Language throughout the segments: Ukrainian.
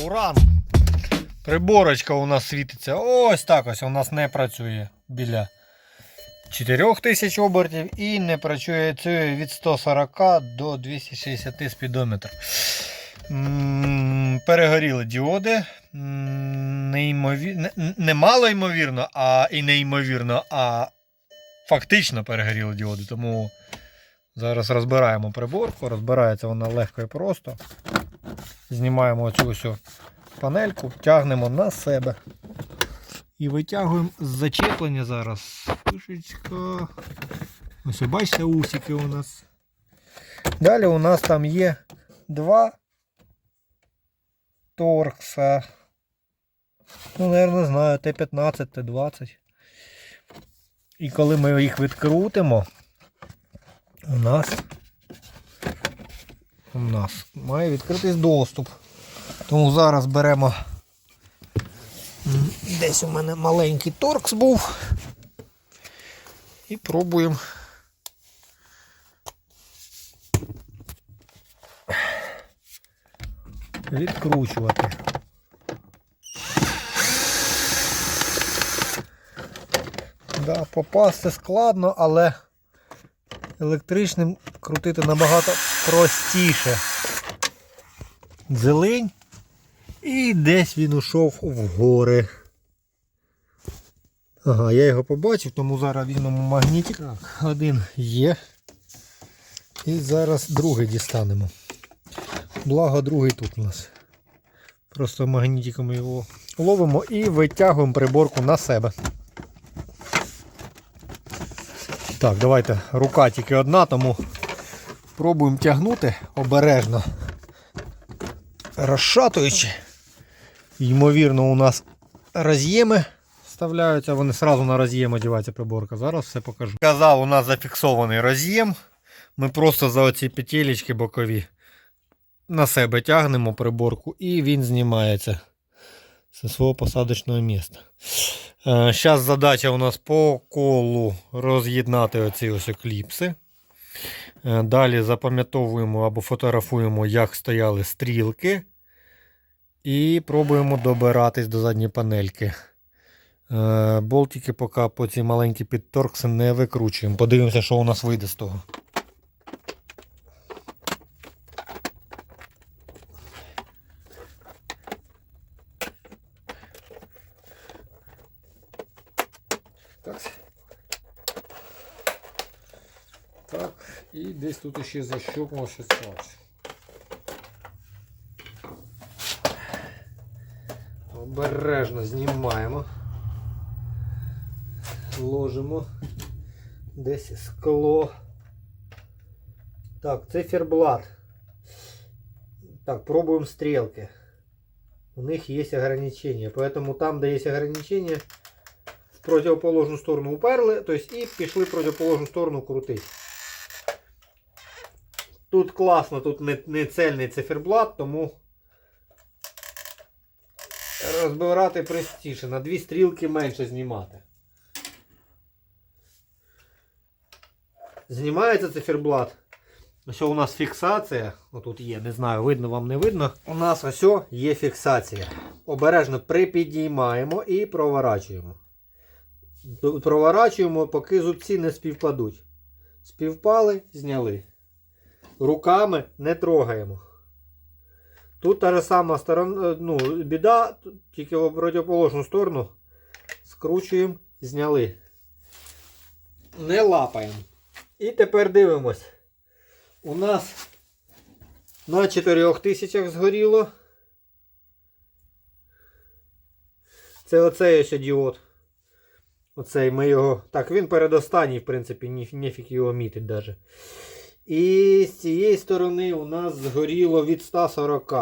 Ауран. Приборочка у нас світиться. Ось так ось у нас не працює біля 4000 обертів і не працює від 140 до 260 спідометр. Перегоріли діоди. М, Неймові... не- Немало ймовірно, а і неймовірно, а фактично перегоріли діоди. Тому зараз розбираємо приборку. Розбирається вона легко і просто. Знімаємо оцю ось панельку, тягнемо на себе. І витягуємо з зачеплення зараз. Пишечка. Ось бачите усики у нас. Далі у нас там є два торкса. Ну, наверное, знаю, Т-15, Т-20. І коли ми їх відкрутимо, у нас у нас має відкритись доступ. Тому зараз беремо. Десь у мене маленький торкс був. І пробуємо. Відкручувати. Да, попасти складно, але електричним крутити набагато простіше. Дзелень. І десь він ушов в гори. Ага, я його побачив, тому зараз візьмемо магнітик. Так, один є. І зараз другий дістанемо. Благо другий тут у нас. Просто магнітиком його ловимо і витягуємо приборку на себе. Так, давайте рука тільки одна, тому пробуємо тягнути обережно, розшатуючи. Ймовірно, у нас роз'єми вставляються, вони одразу на роз'єм одівається приборка. Зараз все покажу. Казав, у нас зафіксований роз'єм. Ми просто за оці петелечки бокові на себе тягнемо приборку і він знімається зі свого посадочного місця. Зараз задача у нас по колу роз'єднати оці ось кліпси. Е, Далі запам'ятовуємо або фотографуємо, як стояли стрілки. І пробуємо добиратись до задньої панельки. Е, Болтики поки по ці маленькі підторкси не викручуємо. Подивимося, що у нас вийде з того. Так. Так, і десь тут ще защупнув щось. Обережно знімаємо. Ложимо десь скло. Так, циферблат. Так, пробуем стрелки. У них есть ограничения. Поэтому там, де есть ограничения, в противоположну сторону уперли, то есть і пішли в противоположну сторону крутить. Тут класно, тут не, не цельний циферблат, тому розбирати простіше. На дві стрілки менше знімати. Знімається циферблат. Ось у нас фіксація. Отут є, не знаю, видно вам не видно. У нас ось є фіксація. Обережно припідіймаємо і проворачуємо. Проворачуємо, поки зубці не співпадуть. Співпали, зняли. Руками не трогаємо. Тут та ж сама сторона, ну, біда, тільки в противоположну сторону. Скручуємо, зняли. Не лапаємо. І тепер дивимось. У нас на 4000 згоріло. Це оцей ось діод. Оцей ми його. Так, він передостанній, в принципі, ні, ніфіг його мітить даже. І з цієї сторони у нас згоріло від 140.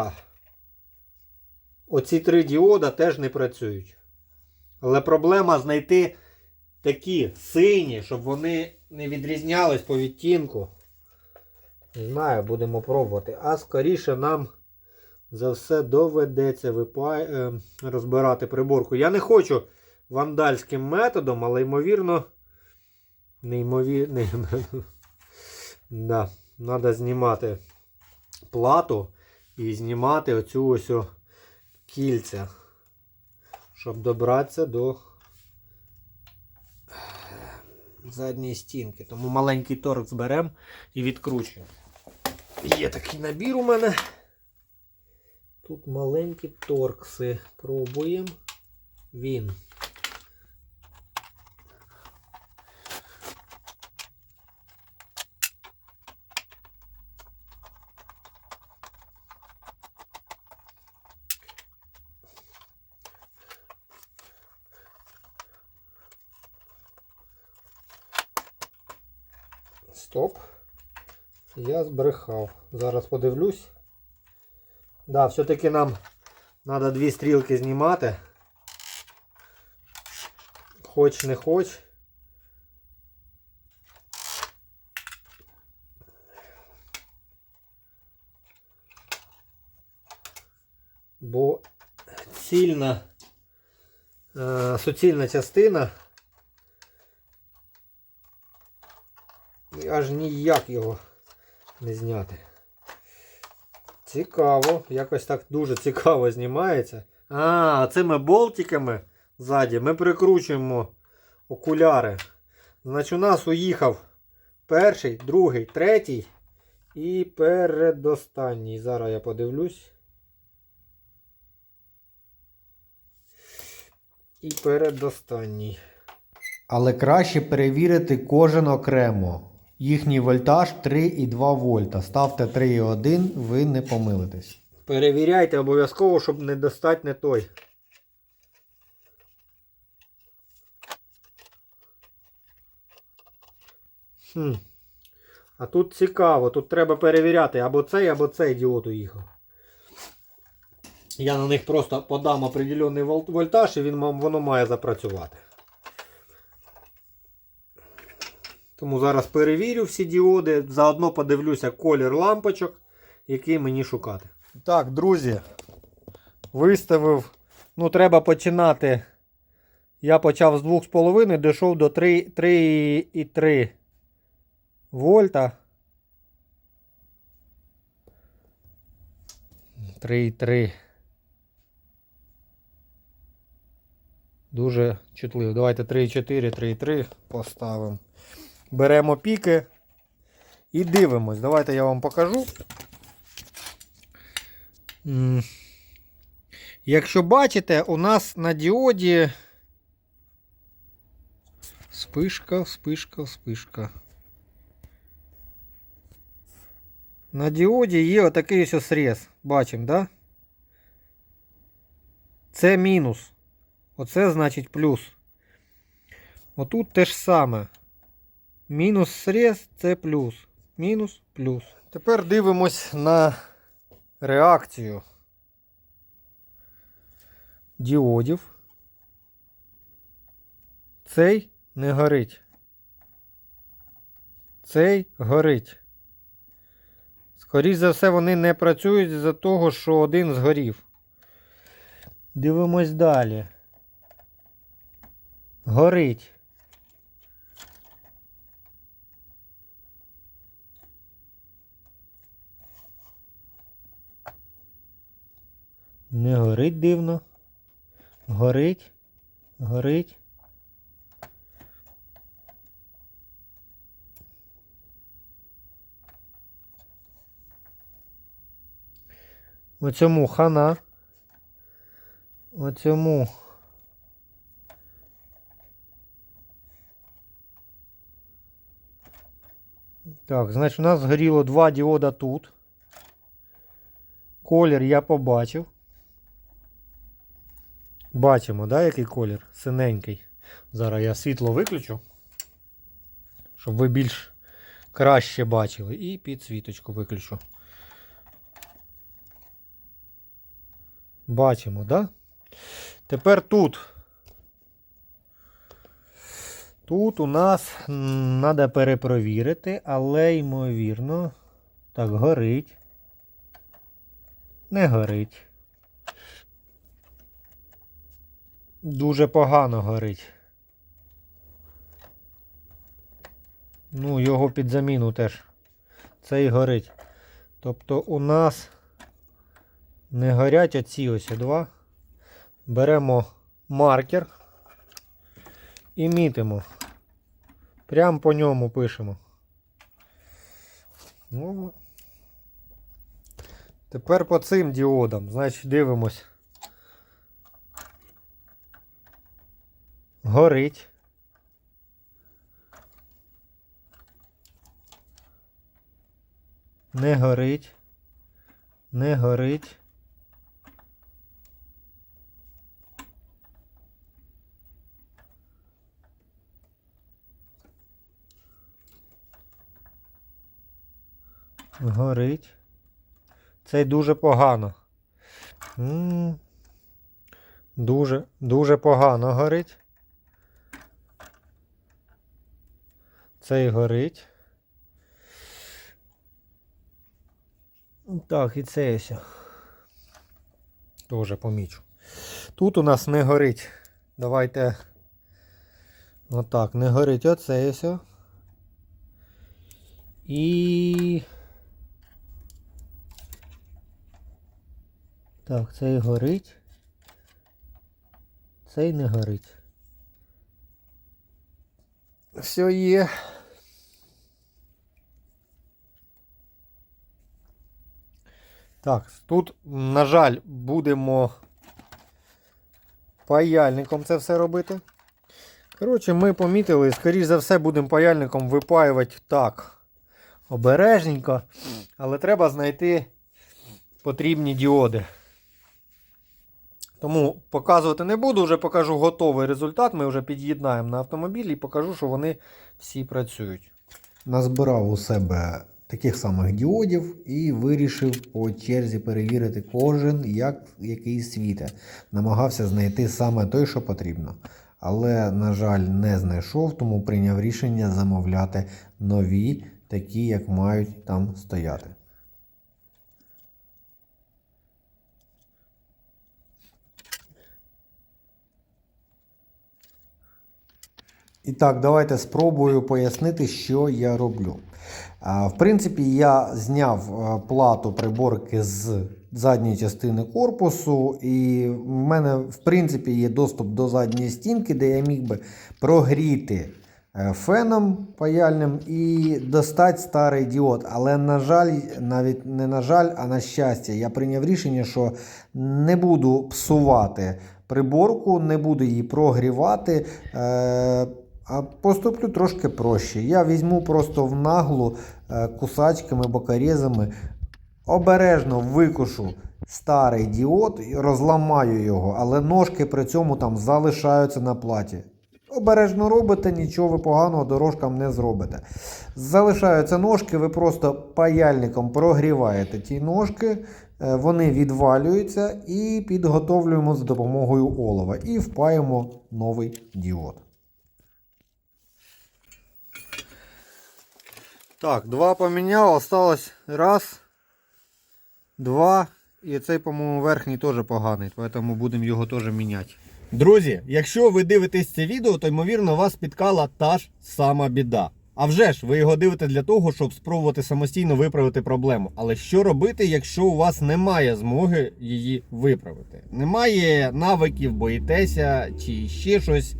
Оці три діода теж не працюють. Але проблема знайти такі сині, щоб вони не відрізнялись по відтінку. Не знаю, будемо пробувати. А скоріше нам за все доведеться е, розбирати приборку. Я не хочу вандальським методом, але ймовірно. Неймовірно. Да, Треба знімати плату і знімати оцю ось кільця, щоб добратися до задньої стінки. Тому маленький торк зберемо і відкручуємо. Є такий набір у мене. Тут маленькі торкси. Пробуємо. Він. Я збрехав. Зараз подивлюсь. Да, все-таки нам треба дві стрілки знімати. Хоч не хоч. Бо цільна, е, суцільна частина аж ніяк його не зняти. Цікаво, якось так дуже цікаво знімається. А, цими болтиками ззаді ми прикручуємо окуляри. Значить, у нас уїхав перший, другий, третій і передостанній. Зараз я подивлюсь. І передостанній. Але краще перевірити кожен окремо. Їхній вольтаж 3,2 вольта. Ставте 3,1, ви не помилитесь. Перевіряйте обов'язково, щоб не достати не той. Хм. А тут цікаво, тут треба перевіряти або цей, або цей діод уїхав. Я на них просто подам определений вольтаж і він, воно має запрацювати. Тому зараз перевірю всі діоди, заодно подивлюся колір лампочок, який мені шукати. Так, друзі, виставив. Ну, треба починати. Я почав з 2,5, дійшов до 3,3 вольта. 3,3. Дуже чутливо. Давайте 3,4, 3,3 поставимо. Беремо піки і дивимось. Давайте я вам покажу. Якщо бачите, у нас на діоді спишка, вспишка, вспишка. На діоді є отакий ось срез. Бачимо, да? Це мінус. Оце значить плюс. Отут те ж саме. Мінус срез це плюс. Мінус плюс. Тепер дивимось на реакцію діодів. Цей не горить. Цей горить. Скоріше за все, вони не працюють з-за того, що один згорів. Дивимось далі. Горить. Не горить дивно. Горить. Горить. Оцьому хана. Оцьому. Так, значить, у нас згоріло два діода тут. Колір я побачив. Бачимо, да, який колір? Синенький. Зараз я світло виключу, щоб ви більш краще бачили. І підсвіточку виключу. Бачимо, да? Тепер тут. Тут у нас треба перепровірити, але ймовірно. Так, горить. Не горить. Дуже погано горить. Ну, його під заміну теж. Це і горить. Тобто у нас не горять оці ось два. беремо маркер і мітимо. Прямо по ньому пишемо. Ну, тепер по цим діодам, значить, дивимось. Горить. Не горить. Не горить. Горить. Цей дуже погано. М, Дуже, дуже погано горить. Цей горить. Так, і цей ось. Теж помічу. Тут у нас не горить. Давайте. Отак, не горить оцей ось. І. Так, цей горить. Цей не горить. Все є. Так, тут, на жаль, будемо паяльником це все робити. Коротше, ми помітили, скоріш за все, будемо паяльником випаювати так. Обережненько. Але треба знайти потрібні діоди. Тому показувати не буду, вже покажу готовий результат. Ми вже під'єднаємо на автомобіль і покажу, що вони всі працюють. Назбирав у себе таких самих діодів і вирішив по черзі перевірити кожен, як який світе. Намагався знайти саме той, що потрібно. Але, на жаль, не знайшов, тому прийняв рішення замовляти нові, такі, як мають там стояти. І так, давайте спробую пояснити, що я роблю. В принципі, я зняв е, плату приборки з задньої частини корпусу, і в мене, в принципі, є доступ до задньої стінки, де я міг би прогріти е, феном паяльним і достати старий діод. Але, на жаль, навіть не на жаль, а на щастя, я прийняв рішення, що не буду псувати приборку, не буду її прогрівати. Поступлю трошки проще. Я візьму просто в наглу е, кусачками, бокорезами, обережно викушу старий діод, і розламаю його, але ножки при цьому там залишаються на платі. Обережно робите, нічого ви поганого дорожкам не зробите. Залишаються ножки, ви просто паяльником прогріваєте ті ножки, е, вони відвалюються і підготовлюємо за допомогою олова. І впаємо новий діод. Так, два поміняв, осталось раз, два. І цей, по-моєму, верхній теж поганий, тому будемо його теж міняти. Друзі, якщо ви дивитесь це відео, то ймовірно вас спіткала та ж сама біда. А вже ж, ви його дивите для того, щоб спробувати самостійно виправити проблему. Але що робити, якщо у вас немає змоги її виправити? Немає навиків, боїтеся чи ще щось.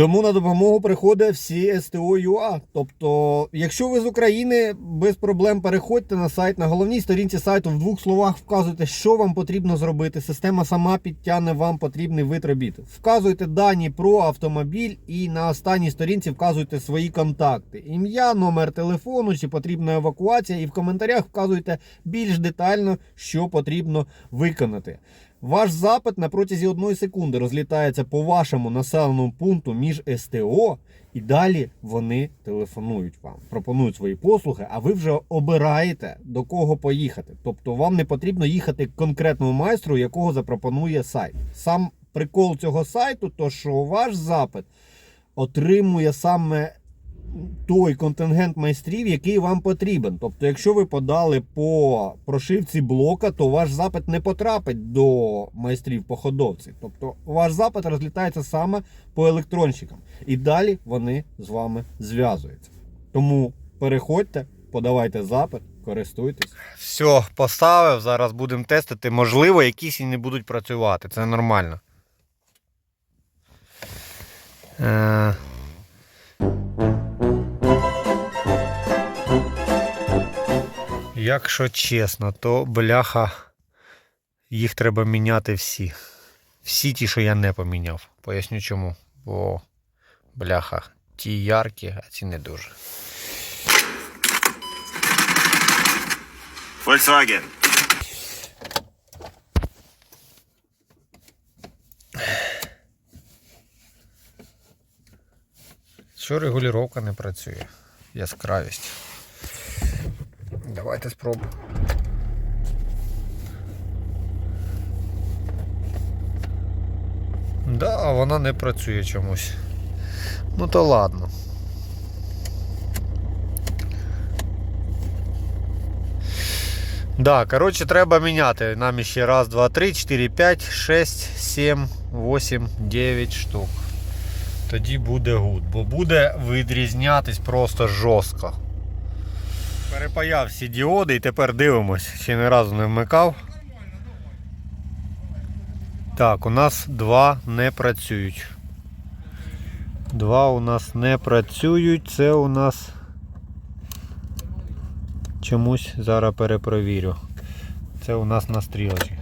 Тому на допомогу приходить всі СТО ЮА. Тобто, якщо ви з України, без проблем переходьте на сайт. На головній сторінці сайту в двох словах вказуйте, що вам потрібно зробити. Система сама підтягне вам потрібний вид робіт. Вказуйте дані про автомобіль і на останній сторінці вказуйте свої контакти. Ім'я, номер телефону, чи потрібна евакуація, і в коментарях вказуйте більш детально, що потрібно виконати. Ваш запит на протязі одної секунди розлітається по вашому населеному пункту між СТО, і далі вони телефонують вам, пропонують свої послуги, а ви вже обираєте до кого поїхати. Тобто вам не потрібно їхати к конкретному майстру, якого запропонує сайт. Сам прикол цього сайту, то що ваш запит отримує саме той контингент майстрів, який вам потрібен. Тобто, якщо ви подали по прошивці блока, то ваш запит не потрапить до майстрів походовців. Тобто, ваш запит розлітається саме по електронщикам. І далі вони з вами зв'язуються. Тому переходьте, подавайте запит Користуйтесь. Все, поставив, зараз будемо тестити. Можливо, якісь і не будуть працювати. Це нормально. Е... Якщо чесно, то бляха, їх треба міняти всі. Всі ті, що я не поміняв. Поясню чому. Бо бляха, ті яркі, а ці не дуже. Volkswagen. Що регулювання не працює? Яскравість. Давайте спробуємо. Да, вона не працює чомусь. Ну то ладно. Да, коротше, треба міняти. Нам ще раз, два, три, чотири, п'ять, шесть, сім, вісім, дев'ять штук тоді буде гуд, бо буде відрізнятись просто жорстко. Перепаяв всі діоди і тепер дивимось, ще ні разу не вмикав. Так, у нас два не працюють. Два у нас не працюють, це у нас чомусь зараз перепровірю. Це у нас на стрілочці.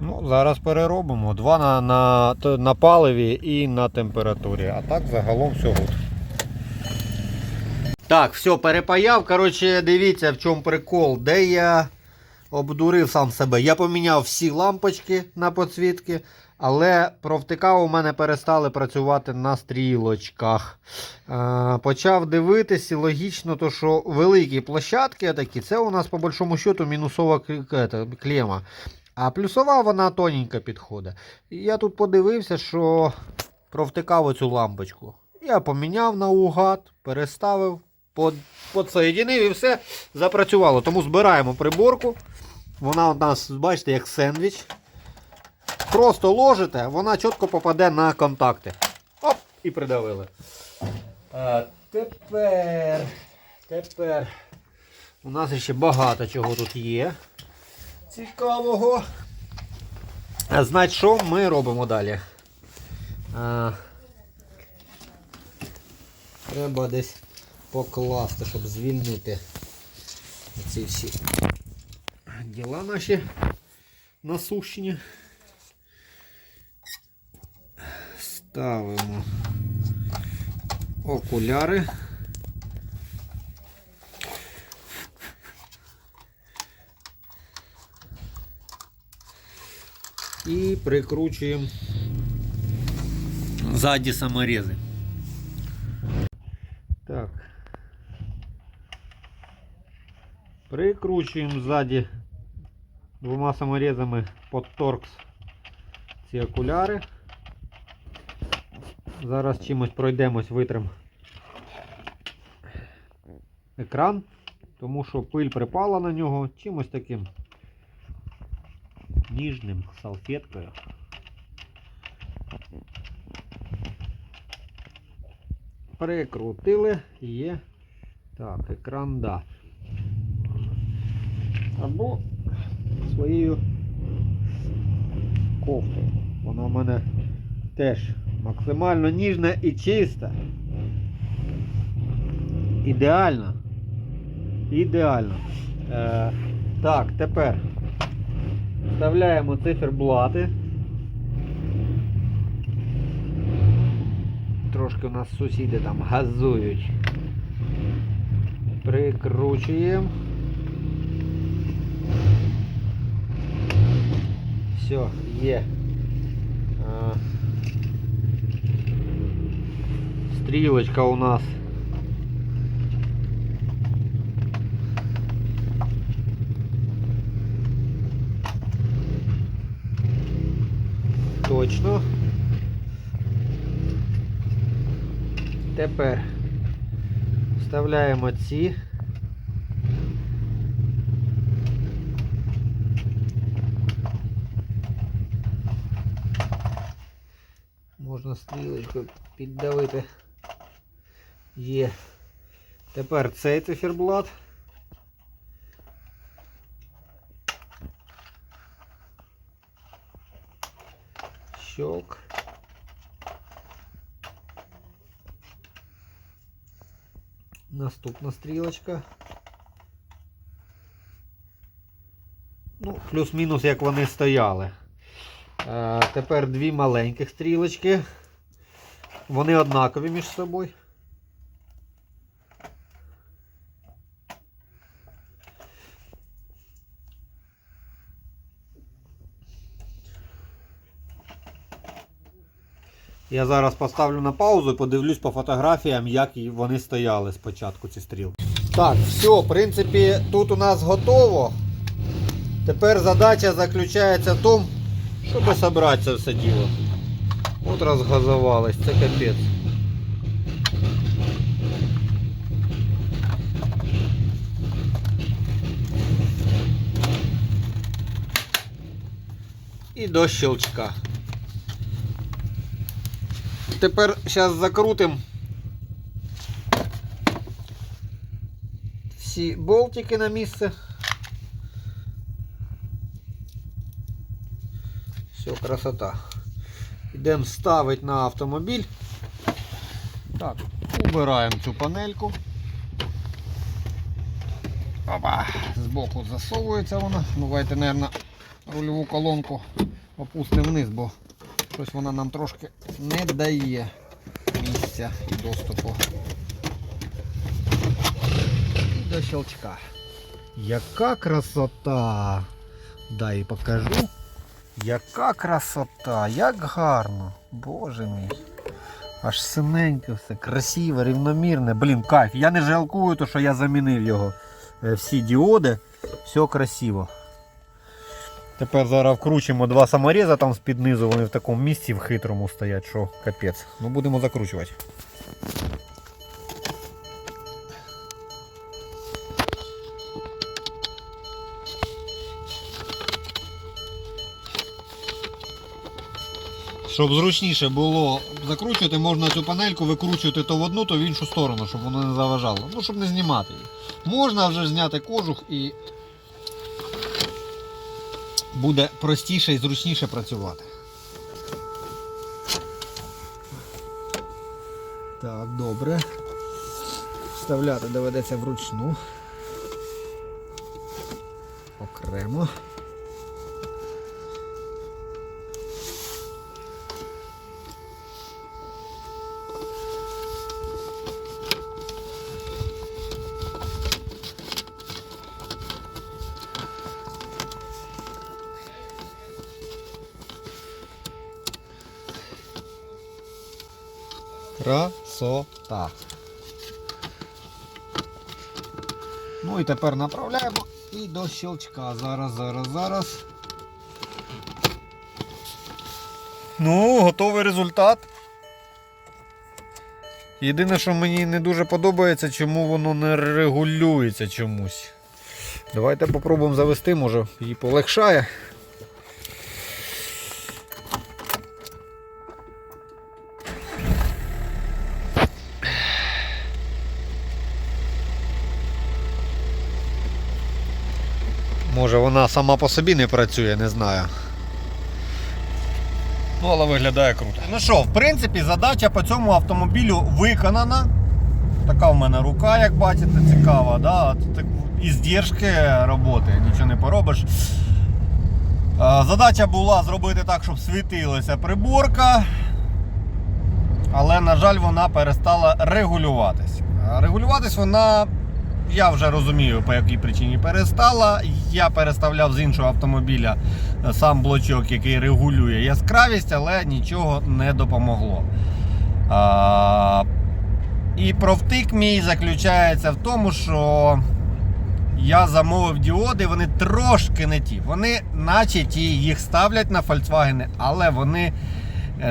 Ну, зараз переробимо. Два на, на, на паливі і на температурі. А так загалом все гуд. Так, все, перепаяв. Коротше, дивіться, в чому прикол. Де я обдурив сам себе. Я поміняв всі лампочки на підсвітки, але провтика у мене перестали працювати на стрілочках. Е, почав дивитись, і логічно, то, що великі площадки такі, це у нас по большому счету мінусова клема. А плюсова вона тоненько підходить. Я тут подивився, що провтикав оцю лампочку. Я поміняв наугад, переставив, подсоєдинив і все запрацювало. Тому збираємо приборку. Вона у нас, бачите, як сендвіч. Просто ложите, вона чітко попаде на контакти. Оп! І придавили. А, тепер. Тепер. У нас ще багато чого тут є цікавого. А, Значить, що ми робимо далі? А, треба десь покласти, щоб звільнити ці всі діла наші насущні. Ставимо окуляри. І прикручуємо ззаді саморези. Так. Прикручуємо ззаді двома саморезами под торкс ці окуляри. Зараз чимось пройдемось, витрим екран, тому що пиль припала на нього чимось таким ніжним салфеткою. Прикрутили, є. Так, екран да. Або своєю кофтою. Вона в мене теж максимально ніжна і чиста. Ідеально. Ідеально. Е, так, тепер вставляємо циферблати. Трошки у нас сусіди там газують. Прикручуємо. Все, є. А, стрілочка у нас. Точно. Тепер вставляємо ці. Можна стрілочкою піддавити. Є. Тепер цей циферблат. Щелк. Наступна стрілочка. Ну, плюс-мінус, як вони стояли. Тепер дві маленьких стрілочки. Вони однакові між собою. Я зараз поставлю на паузу і подивлюсь по фотографіям, як вони стояли спочатку ці стрілки. Так, все, в принципі, тут у нас готово. Тепер задача заключається в тому, щоб зібрати це все діло. От розгазувалось, це капець. І до щелчка. Тепер зараз закрутимо всі болтики на місце. Все, красота. Йдемо ставити на автомобіль. Так, убираємо цю панельку. Опа, збоку засовується вона. Давайте, мабуть, рульову колонку опустимо вниз, бо щось вона нам трошки не дає місця і доступу. І до щелчка. Яка красота! Дай покажу. Яка красота, як гарно. Боже мій. Аж синеньке все, красиве, рівномірне. Блін, кайф. Я не жалкую, то, що я замінив його. Е, Всі діоди. Все красиво. Тепер зараз вкручуємо два саморіза там з-під низу, вони в такому місці в хитрому стоять, що капець. Ну будемо закручувати. Щоб зручніше було закручувати, можна цю панельку викручувати то в одну, то в іншу сторону, щоб воно не заважало. Ну, щоб не знімати її. Можна вже зняти кожух і буде простіше і зручніше працювати. Так, добре. Вставляти доведеться вручну. Окремо. Красота. Ну і тепер направляємо і до щелчка. Зараз, зараз, зараз. Ну, готовий результат. Єдине, що мені не дуже подобається, чому воно не регулюється чомусь. Давайте попробуємо завести, може її полегшає. Може вона сама по собі не працює, не знаю. Ну, але виглядає круто. Ну що, в принципі, задача по цьому автомобілю виконана. Така в мене рука, як бачите, цікава. Да? Так, Іздержки роботи, нічого не поробиш. Е, Задача була зробити так, щоб світилася приборка. Але, на жаль, вона перестала регулюватись. Регулюватись вона, я вже розумію, по якій причині перестала. Я переставляв з іншого автомобіля е, сам блочок, який регулює яскравість, але нічого не допомогло. А, і провтик мій заключається в тому, що я замовив діоди, вони трошки не ті. Вони, наче ті, їх ставлять на Volkswagen, але вони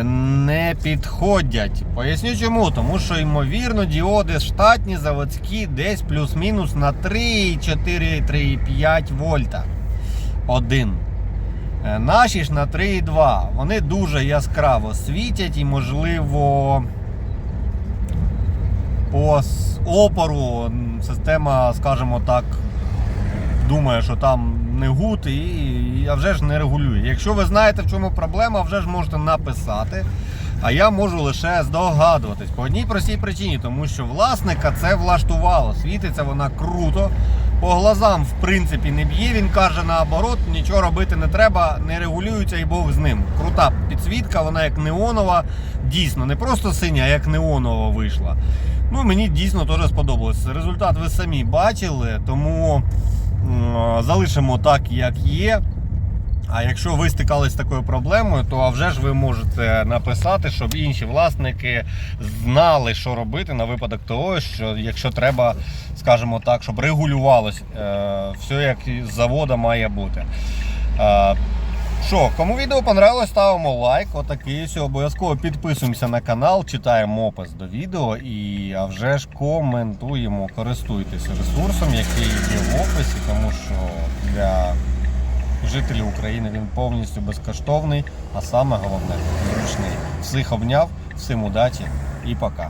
не підходять. Поясню чому. Тому що, ймовірно, діоди штатні, заводські, десь плюс-мінус на 3,4-3,5 вольта. Один. Е, Наші ж на 3,2. Вони дуже яскраво світять і, можливо, по опору система, скажімо так, думає, що там не гуд і, а вже ж не регулює. Якщо ви знаєте, в чому проблема, вже ж можете написати. А я можу лише здогадуватись по одній простій причині, тому що власника це влаштувало. Світиться вона круто. По глазам, в принципі, не б'є. Він каже наоборот, нічого робити не треба, не регулюється і Бог з ним. Крута підсвітка, вона як неонова, дійсно, не просто синя, а як неонова вийшла. Ну, мені дійсно теж сподобалось. Результат ви самі бачили, тому залишимо так, як є. А якщо ви стикались з такою проблемою, то а вже ж ви можете написати, щоб інші власники знали, що робити на випадок того, що якщо треба, скажімо так, щоб регулювалось е, все, як завода має бути. Що, кому відео понравилось, ставимо лайк. Отакий все. Обов'язково підписуємося на канал, читаємо опис до відео і а вже ж коментуємо, користуйтесь ресурсом, який є в описі, тому що для жителів України він повністю безкоштовний, а саме головне зручний. Всіх обняв, всім удачі і пока.